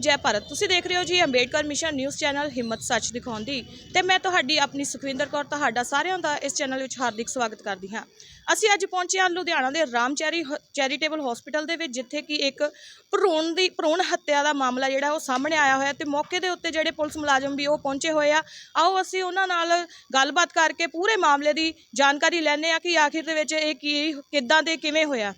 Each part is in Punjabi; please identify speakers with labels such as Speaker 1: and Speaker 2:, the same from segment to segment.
Speaker 1: ਜੈ ਭਾਰਤ। ਤੁਸੀਂ ਦੇਖ ਰਹੇ ਹੋ ਜੀ ਅੰਬੇਡਕਰ ਮਿਸ਼ਨ ਨਿਊਜ਼ ਚੈਨਲ ਹਿੰਮਤ ਸੱਚ ਦਿਖਾਉਣ ਦੀ। ਤੇ ਮੈਂ ਤੁਹਾਡੀ ਆਪਣੀ ਸੁਖਵਿੰਦਰ ਕੌਰ, ਤੁਹਾਡਾ ਸਾਰਿਆਂ ਦਾ ਇਸ ਚੈਨਲ ਵਿੱਚ ਹਾਰਦਿਕ ਸਵਾਗਤ ਕਰਦੀ ਹਾਂ। ਅਸੀਂ ਅੱਜ ਪਹੁੰਚੇ ਹਾਂ ਲੁਧਿਆਣਾ ਦੇ ਰਾਮਚੈਰੀ ਹ- ਚੈਰੀਟੇਬਲ ਹਸਪੀਟਲ ਦੇ ਵਿੱਚ, ਜਿੱਥੇ ਕਿ ਇੱਕ ਭਰੂਣ ਦੀ, ਭਰੂਣ ਹੱਤਿਆ ਦਾ ਮਾਮਲਾ ਜਿਹੜਾ ਉਹ ਸਾਹਮਣੇ ਆਇਆ ਹੋਇਆ ਤੇ ਮੌਕੇ ਦੇ ਉੱਤੇ ਜਿਹੜੇ ਪੁਲਿਸ ਮੁਲਾਜ਼ਮ ਵੀ ਉਹ ਪਹੁੰਚੇ ਹੋਏ ਆ। ਆਓ ਅਸੀਂ ਉਹਨਾਂ ਨਾਲ ਗੱਲਬਾਤ ਕਰਕੇ ਪੂਰੇ ਮਾਮਲੇ ਦੀ ਜਾਣਕਾਰੀ ਲੈਣੇ ਆ ਕਿ ਆਖਿਰ ਦੇ ਵਿੱਚ ਇਹ ਕੀ, ਕਿੱਦਾਂ ਤੇ ਕਿਵੇਂ ਹੋਇਆ।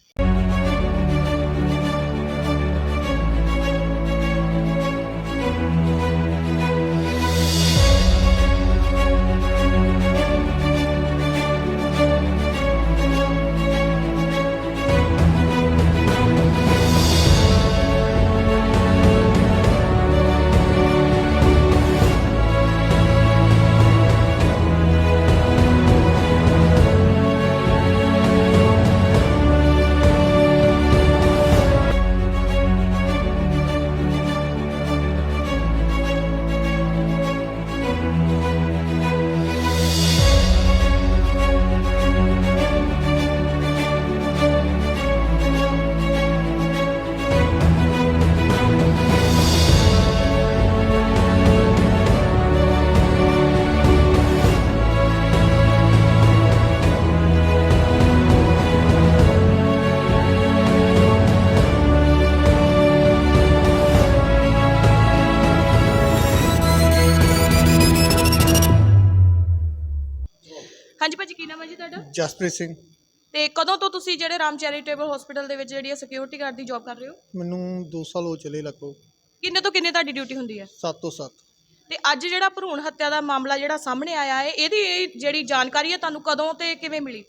Speaker 1: ਕੀ ਨਾਮ ਹੈ ਜੀ ਤੁਹਾਡਾ?
Speaker 2: ਜਸਪ੍ਰੀਤ ਸਿੰਘ।
Speaker 1: ਤੇ ਕਦੋਂ ਤੋਂ ਤੁਸੀਂ ਜਿਹੜੇ ਰਾਮ ਚੈਰੀਟੇਬਲ ਹਸਪੀਟਲ ਦੇ ਵਿੱਚ ਜਿਹੜੀ ਸਿਕਿਉਰਿਟੀ ਗਾਰਡ ਦੀ ਜੌਬ ਕਰ ਰਹੇ ਹੋ?
Speaker 2: ਮੈਨੂੰ 2 ਸਾਲ ਹੋ ਚਲੇ ਲਗਭਗ।
Speaker 1: ਕਿੰਨੇ ਤੋਂ ਕਿੰਨੇ ਤੁਹਾਡੀ ਡਿਊਟੀ ਹੁੰਦੀ ਹੈ?
Speaker 2: 7 ਤੋਂ 7
Speaker 1: ਤੇ ਅੱਜ ਜਿਹੜਾ ਭਰੂਣ ਹੱਤਿਆ ਦਾ ਮਾਮਲਾ ਜਿਹੜਾ ਸਾਹਮਣੇ ਆਇਆ ਹੈ ਇਹਦੀ ਇਹ ਜਿਹੜੀ ਜਾਣਕਾਰੀ ਹੈ ਤੁਹਾਨੂੰ ਕਦੋਂ ਤੇ ਕਿਵੇਂ ਮਿਲੀ?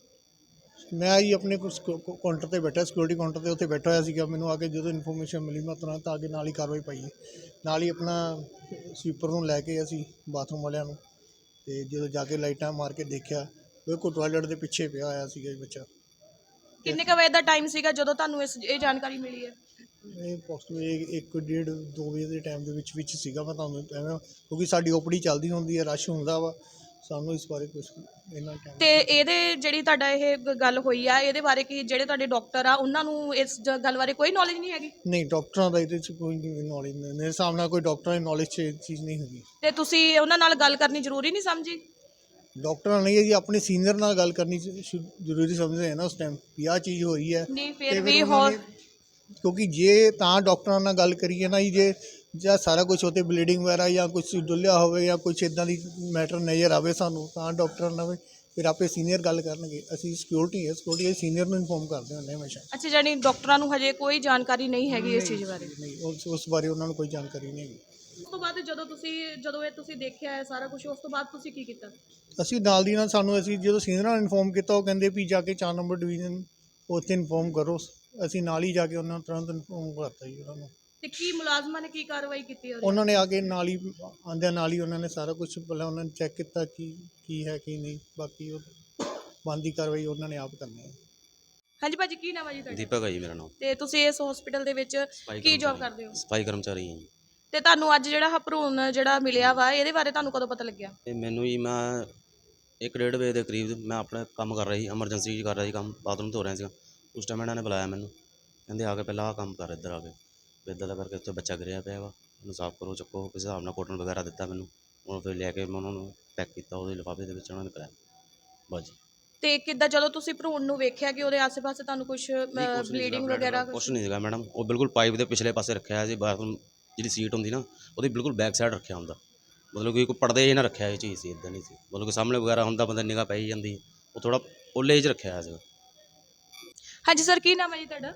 Speaker 2: ਮੈਂ ਆਈ ਆਪਣੇ ਕਾਊਂਟਰ ਤੇ ਬੈਠਾ ਸਿਕਿਉਰਿਟੀ ਕਾਊਂਟਰ ਤੇ ਉੱਥੇ ਬੈਠਾ ਹੋਇਆ ਸੀਗਾ। ਮੈਨੂੰ ਆ ਕੇ ਜਦੋਂ ਇਨਫੋਰਮੇਸ਼ਨ ਮਿਲੀ ਮੈਂ ਤੁਰੰਤ ਆ ਕੇ ਨਾਲ ਹੀ ਕਾਰਵਾਈ ਪਾਈ ਹੈ। ਨਾਲ ਹੀ ਆਪਣਾ ਸਵੀਪਰ ਨੂੰ ਲੈ ਕੇ ਅਸੀਂ ਬਾਥਰੂਮ ਵਾਲਿਆਂ ਨੂੰ। ਤੇ ਜਦੋਂ ਜਾ ਕੇ ਲਾਈਟਾਂ ਮਾਰ ਕੇ ਦੇਖਿਆ ਕੋ ਟਾਇਲਟ ਦੇ ਪਿੱਛੇ ਪਿਆ ਹੋਇਆ ਸੀਗਾ ਇਹ ਬੱਚਾ।
Speaker 1: ਕਿੰਨੇ ਕੁ ਵਜੇ ਦਾ ਟਾਈਮ ਸੀਗਾ ਜਦੋਂ ਤੁਹਾਨੂੰ ਇਸ ਇਹ ਜਾਣਕਾਰੀ ਮਿਲੀ ਹੈ?
Speaker 2: ਇਹ ਇੱਕ ਡੇਢ ਦੋ ਵਜੇ ਦੇ ਟਾਈਮ ਦੇ ਵਿੱਚ ਵਿੱਚ ਸੀਗਾ ਮੈਂ ਤੁਹਾਨੂੰ ਐਵੇਂ ਕਿਉਂਕਿ ਸਾਡੀ ਓਪੀਡੀ ਚੱਲਦੀ ਹੁੰਦੀ ਹੈ ਰਸ਼ ਹੁੰਦਾ ਵਾ। ਸਾਨੂੰ ਇਸ ਬਾਰੇ ਕੁਝ ਇੰਨਾ ਟਾਈਮ
Speaker 1: ਤੇ ਇਹਦੇ ਜਿਹੜੀ ਤੁਹਾਡਾ ਇਹ ਗ- ਗੱਲ ਹੋਈ ਆ ਇਹਦੇ ਬਾਰੇ ਕਿ ਜਿਹੜੇ ਤੁਹਾਡੇ ਡਾਕਟਰ ਆ ਉਹਨਾਂ ਨੂੰ ਇਸ ਜ- ਗੱਲ ਬਾਰੇ ਕੋਈ ਨੌਲੇਜ ਨਹੀਂ ਹੈਗੀ?
Speaker 2: ਨਹੀਂ ਡਾਕਟਰਾਂ ਦਾ ਇਹਦੇ 'ਚ ਕੋਈ ਨੌਲੇਜ ਨਹੀਂ। ਮੇਰੇ ਹਿਸਾਬ ਨਾਲ ਕੋਈ ਡਾਕਟਰਾਂ ਦੀ ਨੌਲੇਜ 'ਚ ਇਹ ਚੀਜ਼ ਨਹੀਂ ਹੈਗੀ।
Speaker 1: ਤੇ ਤੁਸੀਂ ਉਹਨਾਂ ਨਾਲ ਗੱਲ ਕਰਨੀ ਜ਼ਰੂਰੀ ਨਹੀਂ ਸਮਝੀ?
Speaker 2: ਡਾਕਟਰਾਂ ਨਹੀਂ ਹੈ ਜੀ ਆਪਣੇ ਸੀਨੀਅਰ ਨਾਲ ਗੱਲ ਕਰਨੀ ਸ਼ੁ- ਜ਼ਰੂਰੀ ਸਮਝਦੇ ਆ ਨਾ ਉਸ ਟਾਈਮ ਵੀ ਆਹ ਚੀਜ਼ ਹੋ ਰਹੀ ਹੈ।
Speaker 1: ਨਹੀਂ
Speaker 2: ਤੇ
Speaker 1: ਫਿਰ ਵੀ
Speaker 2: ਉਹਨਾਂ ਨੇ- ਕਿਉਂਕਿ ਜੇ ਤਾਂ ਡਾਕਟਰਾਂ ਨਾਲ ਗੱਲ ਕਰੀਏ ਨਾ ਜੀ ਜੇ ਜਾਂ ਸਾਰਾ ਕੁਝ ਉਤੇ ਬਲੀਡਿੰਗ ਵਗੈਰਾ ਜਾਂ ਕੁਝ ਡੁੱਲਿਆ ਹੋਵੇ ਜਾਂ ਕੁਝ ਇਦਾਂ ਦੀ ਮੈਟਰ ਨਜ਼ਰ ਆਵੇ ਸਾਨੂੰ ਤਾਂ ਡਾਕਟਰਾਂ ਨਾਲ ਫਿਰ ਆਪੇ ਸੀਨੀਅਰ ਗੱਲ ਕਰਨਗੇ। ਅਸੀਂ ਸਿਕਿਉਰਿਟੀ ਹੈ ਸਿਕਿਉਰਿਟੀ ਸੀਨੀਅਰ ਨੂੰ ਇਨਫੋਰਮ ਕਰਦੇ ਹੁੰਦੇ ਹਾਂ ਹਮੇਸ਼ਾ।
Speaker 1: ਅੱਛਾ ਜਾਨੀ ਡਾਕਟਰਾਂ ਨੂੰ ਹਜੇ ਕੋਈ ਜਾਣਕਾਰੀ ਨਹੀਂ ਹੈਗੀ ਇਸ ਚੀਜ਼ ਬਾਰੇ?
Speaker 2: ਨਹੀਂ ਉਸ ਉਸ ਬਾਰੇ ਉਹਨਾਂ ਨੂੰ ਕੋਈ ਜਾਣਕਾਰੀ ਨਹੀਂ ਹੈਗੀ।
Speaker 1: ਉਸ ਤੋਂ ਬਾਅਦ ਜਦੋਂ ਤੁਸੀਂ ਜਦੋਂ ਇਹ ਤੁਸੀਂ ਦੇਖਿਆ ਹੈ ਸਾਰਾ ਕੁਝ ਉਸ ਤੋਂ ਬਾਅਦ ਤੁਸੀਂ ਕੀ ਕੀਤਾ?
Speaker 2: ਅਸੀਂ ਨਾਲ ਦੀ ਨਾਲ ਸਾਨੂੰ ਅਸੀਂ ਜਦੋਂ ਸੀਨੀਅਰ ਨੂੰ ਇਨਫੋਰਮ ਕੀਤਾ ਉਹ ਕਹਿੰਦੇ ਵੀ ਜਾ ਕੇ 4 ਨੰਬਰ ਡਿਵੀਜ਼ਨ ਉੱਥੇ ਇਨਫੋਰਮ ਕਰੋ। ਅਸੀਂ ਨਾਲ ਹੀ ਜਾ ਕੇ ਉਹਨਾਂ ਨੂੰ ਤੁਰੰਤ ਇਨਫੋਰਮ ਕਰਤਾ ਜੀ ਉਹਨਾਂ ਨੂੰ।
Speaker 1: ਤੇ ਕੀ ਮੁਲਾਜ਼ਮਾਂ ਨੇ ਕੀ ਕਾਰਵਾਈ ਕੀਤੀ ਉਹਦੀ?
Speaker 2: ਉਹਨਾਂ ਨੇ ਆ ਕੇ ਨਾਲ ਹੀ ਆਂਦਿਆਂ ਨਾਲ ਹੀ ਉਹਨਾਂ ਨੇ ਸਾਰਾ ਕੁਝ ਪਹਿਲਾਂ ਉਹਨਾਂ ਨੇ ਚੈੱਕ ਕੀਤਾ ਕਿ ਕੀ ਹੈ ਕੀ ਨਹੀਂ ਬਾਕੀ ਉਹ ਬੰਦੀ ਕਾਰਵਾਈ ਉਹਨਾਂ ਨੇ ਆਪ ਕਰਨੀ ਹੈ।
Speaker 1: ਹਾਂਜੀ ਭਾਜੀ ਕੀ ਨਾਮ ਹੈ ਜੀ ਤੁਹਾਡਾ?
Speaker 3: ਦੀਪਕ ਹੈ ਜੀ ਮੇਰਾ ਨਾਮ।
Speaker 1: ਤੇ ਤੁਸੀਂ ਇਸ ਹਸਪੀਟਲ ਦੇ ਵਿੱਚ
Speaker 3: ਸਫ਼ਾਈ
Speaker 1: ਕੀ ਜੌਬ। ਕਰਦੇ ਹੋ?
Speaker 3: ਸਫ਼ਾਈ ਕਰਮਚਾਰੀ ਹਾਂ ਜੀ।
Speaker 1: ਤੇ ਤੁਹਾਨੂੰ ਅੱਜ ਜਿਹੜਾ ਭਰੂਣ ਜਿਹੜਾ ਮਿਲਿਆ ਵਾ ਇਹਦੇ ਬਾਰੇ ਤੁਹਾਨੂੰ ਕਦੋਂ ਪਤਾ ਲੱਗਿਆ?
Speaker 3: ਤੇ ਮੈਨੂੰ ਜੀ ਮੈਂ ਇੱਕ ਡੇਢ ਵਜੇ ਦੇ ਕਰੀਬ ਮੈਂ ਆਪਣਾ ਕੰਮ ਕਰ ਰਿਹਾ ਸੀ ਐਮਰਜੈਂਸੀ ਕਰ ਰਿਹਾ ਸੀ ਕੰਮ ਬਾਥਰੂਮ ਧੋ ਰਿਹਾ ਸੀਗਾ। ਉਸ ਟਾਈਮ ਇਹਨਾਂ ਨੇ ਬੁਲਾਇਆ ਮੈਨੂੰ। ਕਹਿੰਦੇ ਆ ਕੇ ਪਹਿਲਾਂ ਆਹ ਕੰਮ ਕਰ ਇੱਧਰ ਆ ਕੇ। ਵੀ ਇੱਦਾਂ ਦਾ ਕਰਕੇ ਉੱਥੇ ਬੱਚਾ ਗਿਰਿਆ ਪਿਆ ਵਾ ਉਹਨੂੰ ਸਾਫ਼ ਕਰੋ ਚੱਕੋ ਕਿਸੇ ਹਿਸਾਬ ਨਾਲ ਕੋਟਨ ਵਗੈਰਾ ਦਿੱਤਾ ਮੈਨੂੰ। ਉਹ ਫਿਰ ਲੈ ਕੇ ਮੈਂ ਉਹਨਾਂ ਨੂੰ ਪੈਕ ਕੀਤਾ ਉਹਦੇ ਲਿਫਾਫੇ ਦੇ ਵਿੱਚ ਉਹਨਾਂ ਨੇ ਪਾਇਆ ਬਸ ਜੀ।
Speaker 1: ਤੇ ਕਿੱਦਾਂ ਜਦੋਂ ਤੁਸੀਂ ਭਰੂਣ ਨੂੰ ਵੇਖਿਆ ਕਿ ਉਹਦੇ ਆਸ-ਪਾਸੇ ਤੁਹਾਨੂੰ ਕੁਝ ਬਲੀਡਿੰਗ ਵਗੈਰਾ
Speaker 3: ਕੁਛ ਨਹੀਂ ਸੀਗਾ ਮੈਡਮ। ਉਹ ਬਿਲਕੁਲ ਪਾਈਪ ਦੇ ਪਿਛਲੇ ਪਾਸੇ ਰੱਖਿਆ ਸੀ ਬਾਥਰੂਮ ਜਿਹੜੀ ਸੀਟ ਹੁੰਦੀ ਨਾ ਉਹਦੀ ਬਿਲਕੁਲ ਬੈਕ ਸਾਈਡ ਰੱਖਿਆ ਹੁੰਦਾ। ਮਤਲਬ ਕਿ ਕੋਈ ਪਰਦੇ ਜਿਹੇ ਨਾ ਰੱਖਿਆ ਇਹ ਚੀਜ਼ ਸੀ ਇਦਾਂ ਨਹੀਂ ਸੀ। ਮਤਲਬ ਕਿ ਸਾਹਮਣੇ ਵਗੈਰਾ ਹੁੰਦਾ ਬੰਦਾ ਨਿਗਾਹ ਪਈ ਜਾਂਦੀ। ਉਹ ਥੋੜਾ ਓਲੇ 'ਚ ਰੱਖਿਆ ਹੋਇਆ ਸੀ
Speaker 1: ਹਾਂਜੀ ਸਰ ਕੀ ਨਾਮ ਹੈ ਜੀ ਤੁਹਾਡਾ?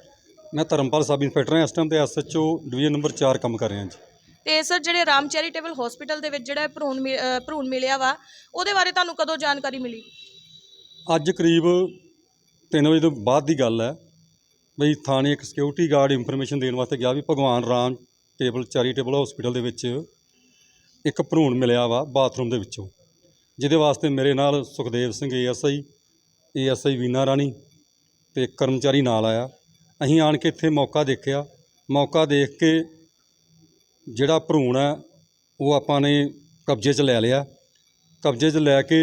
Speaker 4: ਮੈਂ ਧਰਮਪਾਲ ਸਬ ਇੰਸਪੈਕਟਰ ਹਾਂ। ਇਸ ਟਾਈਮ ਤੇ ਐਸਐਚਓ ਡਿਵੀਜ਼ਨ ਨੰਬਰ 4 ਕੰਮ ਕਰ ਰਿਹਾ ਜੀ।
Speaker 1: ਤੇ ਸਰ ਜਿਹੜੇ ਰਾਮ ਚੈਰੀਟੇਬਲ ਹਸਪੀਟਲ ਦੇ ਵਿੱਚ ਜਿਹੜਾ ਭਰੂਣ ਮਿ- ਭਰੂਣ ਮਿਲਿਆ ਵਾ ਉਹਦੇ ਬਾਰੇ ਤੁਹਾਨੂੰ ਕਦੋਂ ਜਾਣਕਾਰੀ ਮਿਲੀ?
Speaker 4: ਅੱਜ ਕਰੀਬ 3 ਵਜੇ ਤੋਂ ਬਾਅਦ ਦੀ ਗੱਲ ਹੈ। ਬਈ ਥਾਣੇ ਇੱਕ ਸਿਕਿਉਰਿਟੀ ਗਾਰਡ ਇਨਫੋਰਮੇਸ਼ਨ ਦੇਣ ਵਾਸਤੇ ਗਿਆ ਵੀ ਭਗਵਾਨ ਰਾਮ ਟੇਬਲ ਚੈਰੀਟੇਬਲ ਹਸਪੀਟਲ ਦੇ ਵਿੱਚ ਇੱਕ ਭਰੂਣ ਮਿਲਿਆ ਵਾ ਬਾਥਰੂਮ ਦੇ ਵਿੱਚੋਂ। ਜਿਹਦੇ ਵਾਸਤੇ ਮੇਰੇ ਨਾਲ ਸੁਖਦੇਵ ਸਿੰਘ ਏਐਸਆਈ ਏਐਸਆਈ ਵੀਨਾ ਰਾਣੀ ਤੇ ਇੱਕ ਕਰਮਚਾਰੀ ਨਾਲ ਆਇਆ। ਅਸੀਂ ਆਣ ਕੇ ਇੱਥੇ ਮੌਕਾ ਦੇਖਿਆ। ਮੌਕਾ ਦੇਖ ਕੇ ਜਿਹੜਾ ਭਰੂਣ ਹੈ, ਉਹ ਆਪਾਂ ਨੇ ਕਬਜ਼ੇ 'ਚ ਲੈ ਲਿਆ। ਕਬਜ਼ੇ 'ਚ ਲੈ ਕੇ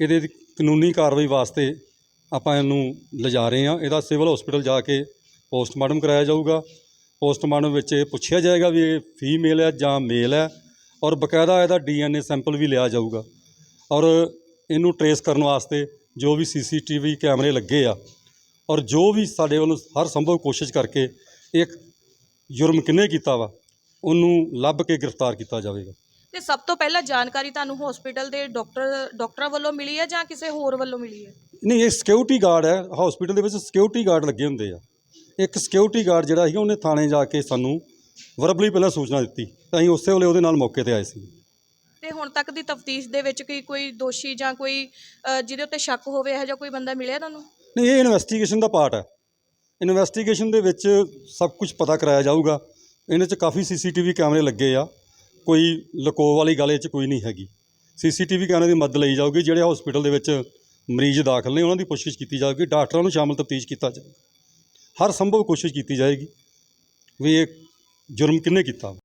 Speaker 4: ਇਹਦੇ ਕਾਨੂੰਨੀ ਕਾਰਵਾਈ ਵਾਸਤੇ ਆਪਾਂ ਇਹਨੂੰ ਲਿਜਾ ਰਹੇ ਹਾਂ। ਇਹਦਾ ਸਿਵਲ ਹਸਪੀਟਲ ਜਾ ਕੇ ਪੋਸਟਮਾਰਟਮ ਕਰਾਇਆ ਜਾਊਗਾ। ਪੋਸਟਮਾਰਟਮ ਵਿੱਚ ਇਹ ਪੁੱਛਿਆ ਜਾਏਗਾ ਵੀ ਇਹ ਫੀਮੇਲ ਹੈ ਜਾਂ ਮੇਲ ਹੈ ਔਰ ਬਕਾਇਦਾ ਇਹਦਾ ਡੀਐਨਏ ਸੈਂਪਲ ਵੀ ਲਿਆ ਜਾਊਗਾ ਔਰ ਇਹਨੂੰ ਟਰੇਸ ਕਰਨ ਵਾਸਤੇ ਜੋ ਵੀ ਸੀਸੀਟੀਵੀ ਕੈਮਰੇ ਲੱਗੇ ਆ ਔਰ ਜੋ ਵੀ ਸਾਡੇ ਵੱਲੋਂ ਹਰ ਸੰਭਵ ਕੋਸ਼ਿਸ਼ ਕਰਕੇ ਇੱਕ ਜੁਰਮ ਕਿੰਨੇ ਕੀਤਾ ਵਾ ਉਹਨੂੰ ਲੱਭ ਕੇ ਗ੍ਰਿਫਤਾਰ ਕੀਤਾ ਜਾਵੇਗਾ।
Speaker 1: ਤੇ ਸਭ ਤੋਂ ਪਹਿਲਾਂ ਜਾਣਕਾਰੀ ਤੁਹਾਨੂੰ ਹਸਪੀਟਲ ਦੇ ਡਾਕਟਰ ਡਾਕਟਰਾਂ ਵੱਲੋਂ ਮਿਲੀ ਹੈ ਜਾਂ ਕਿਸੇ ਹੋਰ ਵੱਲੋਂ ਮਿਲੀ ਹੈ?
Speaker 4: ਨਹੀਂ ਇਹ ਸਿਕਿਉਰਿਟੀ ਗਾਰਡ ਹੈ। ਹਸਪੀਟਲ ਦੇ ਵਿੱਚ ਸਿਕਿਉਰਿਟੀ ਗਾਰਡ ਲੱਗੇ ਹੁੰਦੇ ਆ। ਇੱਕ ਸਿਕਿਉਰਿਟੀ ਗਾਰਡ ਜਿਹੜਾ ਸੀਗਾ ਉਹਨੇ ਥਾਣੇ ਜਾ ਕੇ ਸਾਨੂੰ ਵਰਬਲੀ ਪਹਿਲਾਂ ਸੂਚਨਾ ਦਿੱਤੀ। ਤਾਂ ਅਸੀਂ ਉਸੇ ਵੇਲੇ ਉਹਦੇ ਨਾਲ ਮੌਕੇ ਤੇ ਆਏ ਸੀ।
Speaker 1: ਤੇ ਹੁਣ ਤੱਕ ਦੀ ਤਫਤੀਸ਼ ਦੇ ਵਿੱਚ ਕੀ ਕੋਈ ਦੋਸ਼ੀ ਜਾਂ ਕੋਈ ਅ, ਜਿਹਦੇ ਉੱਤੇ ਸ਼ੱਕ ਹੋਵੇ ਇਹੋ ਜਿਹਾ ਕੋਈ ਬੰਦਾ ਮਿਲਿਆ ਤੁਹਾਨੂੰ?
Speaker 4: ਨਹੀਂ ਇਹ ਇਨਵੈਸਟੀਗੇਸ਼ਨ ਦਾ ਪਾਰਟ ਹੈ। ਇਨਵੈਸਟੀਗੇਸ਼ਨ ਦੇ ਵਿੱਚ ਸਭ ਕੁਝ ਪਤਾ ਕਰਾਇਆ ਜਾਊਗਾ। ਇਹਨਾਂ 'ਚ ਕਾਫੀ ਸੀਸੀਟੀਵੀ ਕੈਮਰੇ ਲੱਗੇ ਆ। ਕੋਈ ਲਕੋ ਵਾਲੀ ਗੱਲ ਇਹ 'ਚ ਕੋਈ ਨਹੀਂ ਹੈਗੀ। ਸੀਸੀਟੀਵੀ ਕੈਮਰੇ ਦੀ ਮਦਦ ਲਈ ਜਾਊਗੀ ਜਿਹੜੇ ਹਸਪੀਟਲ ਦੇ ਵਿੱਚ ਮਰੀਜ਼ ਦਾਖਲ ਨੇ ਉਹਨਾਂ ਦੀ ਪੁੱਛਗਿੱਛ ਕੀਤੀ ਜਾਊਗੀ ਡਾਕਟਰਾਂ ਨੂੰ ਸ਼ਾਮਲ ਤਫਤੀਸ਼ ਕੀਤਾ ਜਾਊਗਾ ਹਰ ਸੰਭਵ ਕੋਸ਼ਿਸ਼ ਕੀਤੀ ਜਾਏਗੀ ਵੀ ਇਹ ਜੁਰਮ ਕਿੰਨੇ ਕੀਤਾ